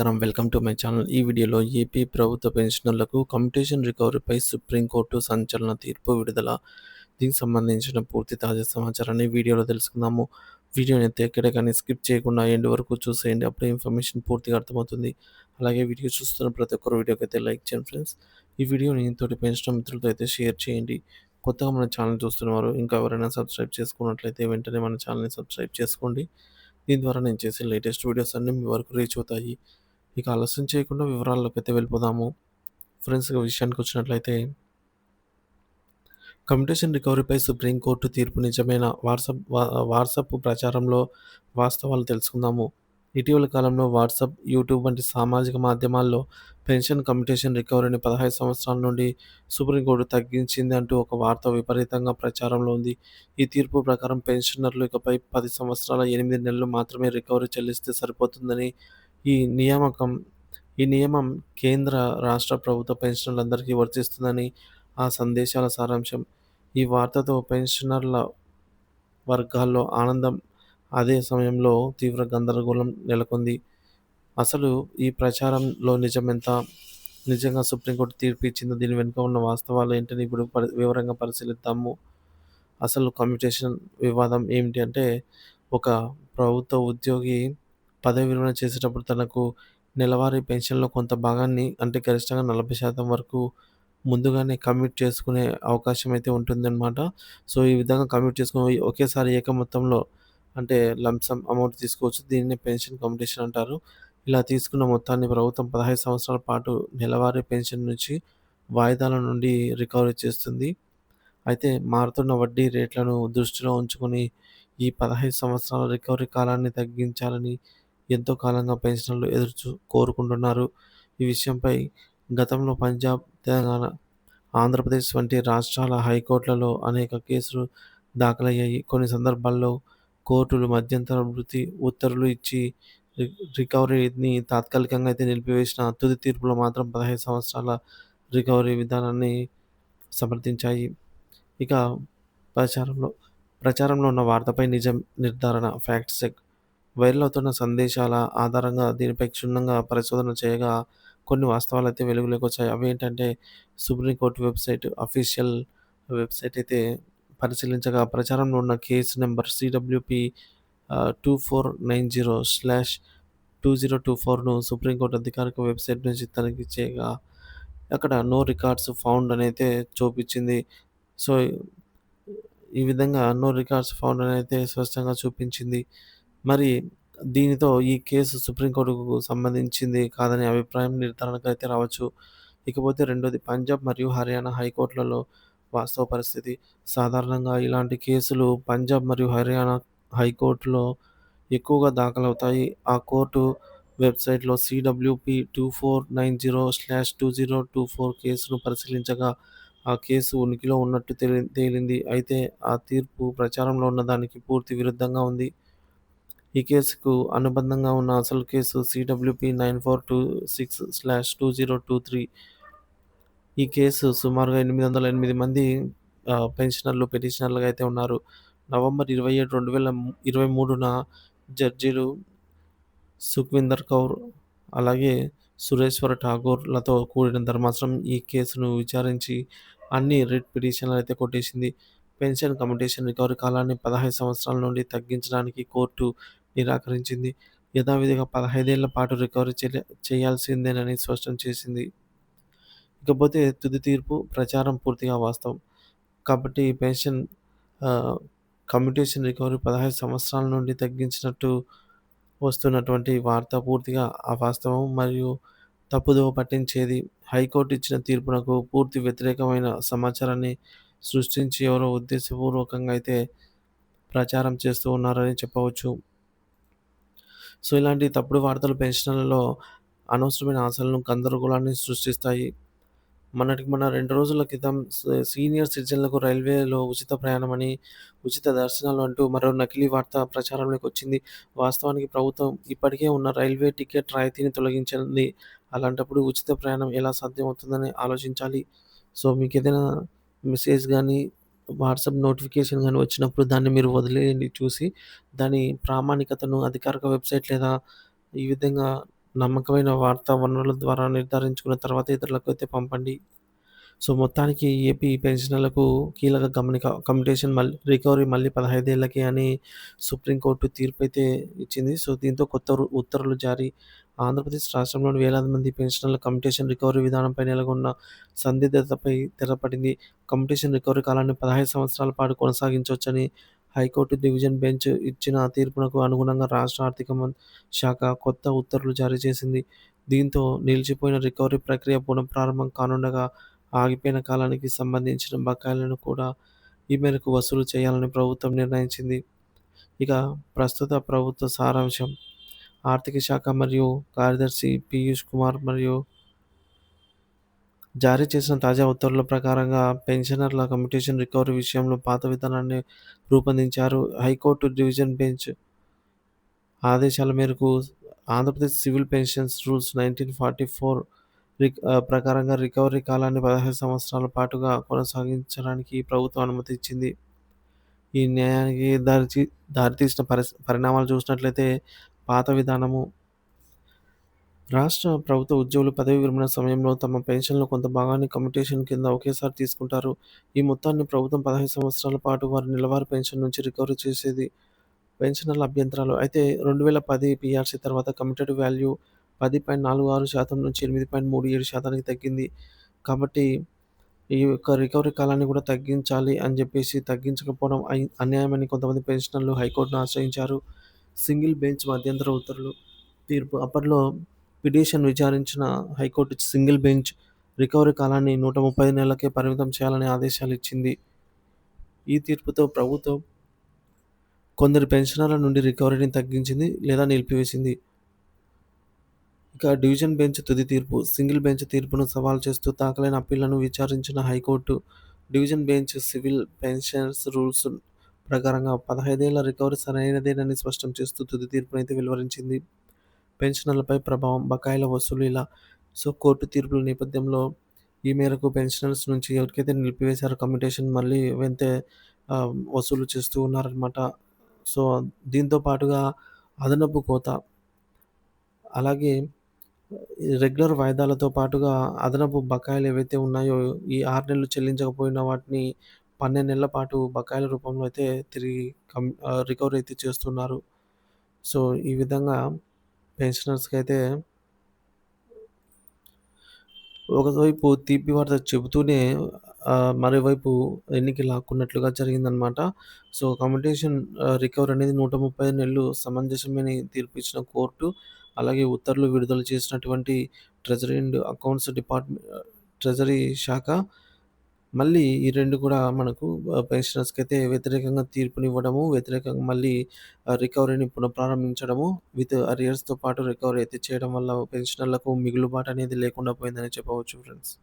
నమస్కారం. Welcome to my channel. ఈ వీడియోలో ఏపీ ప్రభుత్వ పెన్షనర్లకు కమ్యూటేషన్ రికవరీపై సుప్రీంకోర్టు సంచలన తీర్పు విడుదల. దీనికి సంబంధించిన పూర్తి తాజా సమాచారాన్ని వీడియోలో తెలుసుకుందాము. వీడియోని అయితే ఎక్కడ కానీ స్కిప్ చేయకుండా ఎండ్ వరకు చూసేయండి. అప్పుడే ఇన్ఫర్మేషన్ పూర్తిగా అర్థమవుతుంది. అలాగే వీడియో చూస్తున్న ప్రతి ఒక్కరు వీడియోకి అయితే లైక్ చేయండి ఫ్రెండ్స్. ఈ వీడియోని తోటి పెన్షన్ మిత్రులతో అయితే షేర్ చేయండి. కొత్తగా మన ఛానల్ చూస్తున్నవారు ఇంకా ఎవరైనా సబ్స్క్రైబ్ చేసుకున్నట్లయితే వెంటనే మన ఛానల్ని సబ్స్క్రైబ్ చేసుకోండి. దీని ద్వారా నేను చేసే లేటెస్ట్ వీడియోస్ అన్నీ మీ వరకు రీచ్ అవుతాయి. ఇక ఆలస్యం చేయకుండా వివరాల్లోకి అయితే వెళ్ళిపోదాము. ఫ్రెండ్స్ విషయానికి వచ్చినట్లయితే కమ్యూనికేషన్ రికవరీపై సుప్రీంకోర్టు తీర్పు నిజమైన వాట్సాప్ వాట్సాప్ ప్రచారంలో వాస్తవాలు తెలుసుకుందాము. ఇటీవల కాలంలో వాట్సాప్ యూట్యూబ్ వంటి సామాజిక మాధ్యమాల్లో పెన్షన్ కమ్యూనికేషన్ రికవరీని పదహైదు సంవత్సరాల నుండి సుప్రీంకోర్టు తగ్గించింది అంటూ ఒక వార్త విపరీతంగా ప్రచారంలో ఉంది. ఈ తీర్పు ప్రకారం పెన్షనర్లు ఇకపై పది సంవత్సరాల ఎనిమిది నెలలు మాత్రమే రికవరీ చెల్లిస్తే సరిపోతుందని ఈ నియామకం ఈ నియమం కేంద్ర రాష్ట్ర ప్రభుత్వ పెన్షనర్లందరికీ వర్తిస్తుందని ఆ సందేశాల సారాంశం. ఈ వార్తతో పెన్షనర్ల వర్గాల్లో ఆనందం అదే సమయంలో తీవ్ర గందరగోళం నెలకొంది. అసలు ఈ ప్రచారంలో నిజమెంత? నిజంగా సుప్రీంకోర్టు తీర్పు ఇచ్చిందో దీని వెనుక ఉన్న వాస్తవాలు ఏంటని ఇప్పుడు పరి వివరంగా పరిశీలిద్దాము. అసలు కమ్యూటేషన్ వివాదం ఏమిటి అంటే ఒక ప్రభుత్వ ఉద్యోగి పదవి విరమణ చేసేటప్పుడు తనకు నెలవారీ పెన్షన్‌లో కొంత భాగాన్ని అంటే గరిష్టంగా నలభై శాతం వరకు ముందుగానే కమిట్ చేసుకునే అవకాశం అయితే ఉంటుందన్నమాట. సో, ఈ విధంగా కమిట్ చేసుకుని ఒకేసారి ఏక మొత్తంలో అంటే లంప్‌సమ్ అమౌంట్ తీసుకోవచ్చు. దీన్ని పెన్షన్ కమ్యూటేషన్ అంటారు. ఇలా తీసుకున్న మొత్తాన్ని ప్రభుత్వం 15 సంవత్సరాల పాటు నెలవారీ పెన్షన్ నుంచి వాయిదాల నుండి రికవరీ చేస్తుంది. అయితే మారుతున్న వడ్డీ రేట్లను దృష్టిలో ఉంచుకొని ఈ 15 సంవత్సరాల రికవరీ కాలాన్ని తగ్గించాలని ఎంతో కాలంగా పెన్షన్లు ఎదురు కోరుకుంటున్నారు. ఈ విషయంపై గతంలో పంజాబ్, తెలంగాణ, ఆంధ్రప్రదేశ్ వంటి రాష్ట్రాల హైకోర్టులలో అనేక కేసులు దాఖలయ్యాయి. కొన్ని సందర్భాల్లో కోర్టులు మధ్యంతర వృత్తి ఉత్తర్వులు ఇచ్చి రి రికవరీని తాత్కాలికంగా అయితే నిలిపివేసిన తుది తీర్పులో మాత్రం 15 సంవత్సరాల రికవరీ విధానాన్ని సమర్థించాయి. ఇక ప్రచారంలో ప్రచారంలో ఉన్న వార్తపై నిజం నిర్ధారణ ఫ్యాక్ట్ చెక్ వైరల్ అవుతున్న సందేశాల ఆధారంగా దీనిపై క్షుణ్ణంగా పరిశోధన చేయగా కొన్ని వాస్తవాలు అయితే వెలుగులోకి వచ్చాయి. అవి ఏంటంటే సుప్రీంకోర్టు వెబ్‌సైట్ అఫీషియల్ వెబ్‌సైట్ అయితే పరిశీలించగా ప్రచారంలో ఉన్న case number CWP two four nine zero slash two zero two ఫోర్ను Supreme Court అధికారిక వెబ్‌సైట్ నుంచి తనిఖీ చేయగా అక్కడ నో రికార్డ్స్ ఫౌండ్ అనైతే చూపించింది. సో, ఈ విధంగా నో రికార్డ్స్ ఫౌండ్ అనైతే స్పష్టంగా చూపించింది. మరి దీనితో ఈ కేసు సుప్రీంకోర్టుకు సంబంధించింది కాదనే అభిప్రాయం నిర్ధారణకు అయితే రావచ్చు. ఇకపోతే రెండోది పంజాబ్ మరియు హర్యానా హైకోర్టులలో వాస్తవ పరిస్థితి. సాధారణంగా ఇలాంటి కేసులు పంజాబ్ మరియు హర్యానా హైకోర్టులో ఎక్కువగా దాఖలవుతాయి. ఆ కోర్టు వెబ్‌సైట్‌లో సీడబ్ల్యూపీ 2490/2024 కేసును పరిశీలించగా ఆ కేసు ఉనికిలో ఉన్నట్టు తేలి తేలింది. అయితే ఆ తీర్పు ప్రచారంలో ఉన్న దానికి పూర్తి విరుద్ధంగా ఉంది. ఈ కేసుకు అనుబంధంగా ఉన్న అసలు case CWP nine four two six slash two zero two three ఈ కేసు సుమారుగా 808 మంది పెన్షనర్లు పెటిషనర్లుగా అయితే ఉన్నారు. నవంబర్ 27, 2023న జడ్జీలు సుఖ్వీందర్ కౌర్, అలాగే సురేశ్వర్ ఠాగూర్లతో కూడిన ధర్మాసనం ఈ కేసును విచారించి అన్ని రిట్ పిటిషన్‌లనైతే కొట్టేసింది. పెన్షన్ కమిటేషన్ రికవరీ కాలాన్ని 15 సంవత్సరాల నుండి తగ్గించడానికి కోర్టు నిరాకరించింది. యథావిధిగా పదహైదేళ్ళ పాటు రికవరీ చెల్లి చేయాల్సిందేనని స్పష్టం చేసింది. ఇకపోతే తుది తీర్పు ప్రచారం పూర్తిగా వాస్తవం. కాబట్టి పెన్షన్ ఆహ్, కమ్యూటేషన్ రికవరీ 15 సంవత్సరాల నుండి తగ్గించినట్టు వస్తున్నటువంటి వార్త పూర్తిగా అవాస్తవం మరియు తప్పుదోవ పట్టించేది. హైకోర్టు ఇచ్చిన తీర్పునకు పూర్తి వ్యతిరేకమైన సమాచారాన్ని సృష్టించి ఎవరో ఉద్దేశపూర్వకంగా అయితే ప్రచారం చేస్తూ ఉన్నారని చెప్పవచ్చు. సో, ఇలాంటి తప్పుడు వార్తలు పెన్షన్లలో అనవసరమైన ఆశలను, గందరగోళాన్ని సృష్టిస్తాయి. మనకి మన రెండు రోజుల క్రితం సీనియర్ సిటిజన్లకు రైల్వేలో ఉచిత ప్రయాణం అని ఉచిత దర్శనాలు అంటూ మరో నకిలీ వార్త ప్రచారంలోకి వచ్చింది. వాస్తవానికి ప్రభుత్వం ఇప్పటికే ఉన్న రైల్వే టికెట్ రాయితీని తొలగించింది. అలాంటప్పుడు ఉచిత ప్రయాణం ఎలా సాధ్యమవుతుందని ఆలోచించాలి. సో, మీకు ఏదైనా మెసేజ్ కానీ వాట్సాప్ నోటిఫికేషన్ కానీ వచ్చినప్పుడు దాన్ని మీరు వదిలేయండి చూసి. దాని ప్రామాణికతను అధికారిక వెబ్‌సైట్ లేదా ఈ విధంగా నమ్మకమైన వార్తా వనరుల ద్వారా నిర్ధారించుకున్న తర్వాత ఇతరులకైతే పంపండి. సో, మొత్తానికి ఏపీ పెన్షనర్లకు కీలక గమనిక కమ్యుటేషన్ మళ్ళీ రికవరీ మళ్ళీ 15 అని సుప్రీంకోర్టు తీర్పయితే ఇచ్చింది. సో, దీంతో కొత్త ఉత్తర్వులు జారీ ఆంధ్రప్రదేశ్ రాష్ట్రంలోని వేలాది మంది పెన్షనర్ల కంపిటీషన్ రికవరీ విధానంపై నెలకొన్న సందిగ్ధతపై తెరపడింది. కంపిటీషన్ రికవరీ కాలాన్ని 15 సంవత్సరాల పాటు కొనసాగించవచ్చని హైకోర్టు డివిజన్ బెంచ్ ఇచ్చిన తీర్పునకు అనుగుణంగా రాష్ట్ర ఆర్థిక శాఖ కొత్త ఉత్తర్వులు జారీ చేసింది. దీంతో నిలిచిపోయిన రికవరీ ప్రక్రియ పునఃప్రారంభం కానుండగా ఆగిపోయిన కాలానికి సంబంధించిన బకాయిలను కూడా ఈ మేరకు వసూలు చేయాలని ప్రభుత్వం నిర్ణయించింది. ఇక ప్రస్తుత ప్రభుత్వ సారాంశం ఆర్థిక శాఖ మరియు కార్యదర్శి పీయూష్ కుమార్ మరియు జారీ చేసిన తాజా ఉత్తర్వుల ప్రకారంగా పెన్షనర్ల కమ్యూటేషన్ రికవరీ విషయంలో పాత విధానాన్ని రూపొందించారు. హైకోర్టు డివిజన్ బెంచ్ ఆదేశాల మేరకు ఆంధ్రప్రదేశ్ సివిల్ పెన్షన్స్ రూల్స్ 1944 రిక్ ఆహ్, ప్రకారంగా రికవరీ కాలాన్ని 15 సంవత్సరాల పాటుగా కొనసాగించడానికి ప్రభుత్వం అనుమతి ఇచ్చింది. ఈ న్యాయానికి దారి దారితీసిన పరి పరిణామాలు చూసినట్లయితే పాత విధానము రాష్ట్ర ప్రభుత్వ ఉద్యోగులు పదవీ విరమణ సమయంలో తమ పెన్షన్‌లో కొంత భాగాన్ని కమ్యూటేషన్ కింద ఒకేసారి తీసుకుంటారు. ఈ మొత్తాన్ని ప్రభుత్వం 15 సంవత్సరాల పాటు వారి నెలవారీ పెన్షన్ నుంచి రికవరీ చేసేది. పెన్షనర్ల అభ్యంతరాలు అయితే 2010 పీఆర్సీ తర్వాత కమిటెడ్ వాల్యూ 10.46% నుంచి 8.37 శాతానికి తగ్గింది. కాబట్టి ఈ యొక్క రికవరీ కాలాన్ని కూడా తగ్గించాలి అని చెప్పేసి తగ్గించకపోవడం అన్యాయమని కొంతమంది పెన్షనర్లు హైకోర్టును ఆశ్రయించారు. సింగిల్ బెంచ్ మధ్యంతర ఉత్తర్వులు తీర్పు అప్పట్లో పిటిషన్ విచారించిన హైకోర్టు సింగిల్ బెంచ్ రికవరీ కాలాన్ని 135 నెలలకే పరిమితం చేయాలని ఆదేశాలు ఇచ్చింది. ఈ తీర్పుతో ప్రభుత్వం కొందరి పెన్షనర్ల నుండి రికవరీని తగ్గించింది లేదా నిలిపివేసింది. ఇక డివిజన్ బెంచ్ తుది తీర్పు సింగిల్ బెంచ్ తీర్పును సవాల్ చేస్తూ తాకలైన అప్పీళ్ళను విచారించిన High Court division bench civil pensions rules ప్రకారంగా పదహైదేళ్ళ రికవరీ సరైనదేనని స్పష్టం చేస్తూ తుది తీర్పునైతే వెలువరించింది. పెన్షనర్లపై ప్రభావం బకాయిల వసూలు ఇలా సో, కోర్టు తీర్పుల నేపథ్యంలో ఈ మేరకు పెన్షనర్స్ నుంచి ఎవరికైతే నిలిపివేశారో కమ్యూటేషన్ మళ్ళీ వెంతే వసూలు చేస్తూ ఉన్నారనమాట. సో, దీంతో పాటుగా అదనపు కోత అలాగే రెగ్యులర్ వాయిదాలతో పాటుగా అదనపు బకాయిలు ఏవైతే ఉన్నాయో ఈ ఆరు నెలలు చెల్లించకపోయిన వాటిని 12 నెలల పాటు బకాయిల రూపంలో అయితే తిరిగి కం ఆహ్, రికవరీ అయితే చేస్తున్నారు. సో, ఈ విధంగా పెన్షనర్స్కి అయితే ఒకవైపు తీపి వార్త చెబుతూనే మరోవైపు ఎన్నిక లాక్కున్నట్లుగా జరిగిందనమాట. సో, కమ్యుటేషన్ ఆహ్, రికవరీ అనేది 135 నెలలు సమంజసమని తీర్పిచ్చిన కోర్టు, అలాగే ఉత్తర్వులు విడుదల చేసినటువంటి treasury and accounts department treasury శాఖ మళ్ళీ ఈ 2 కూడా మనకు ఆహ్, పెన్షనర్స్‌కైతే వ్యతిరేకంగా తీర్పునివ్వడము, వ్యతిరేకంగా మళ్ళీ ఆహ్, రికవరీని పునఃప్రారంభించడము విత్ అరియర్స్‌తో పాటు రికవరీ అయితే చేయడం వల్ల పెన్షనర్లకు మిగులుబాటు అనేది లేకుండా పోయిందని చెప్పవచ్చు ఫ్రెండ్స్.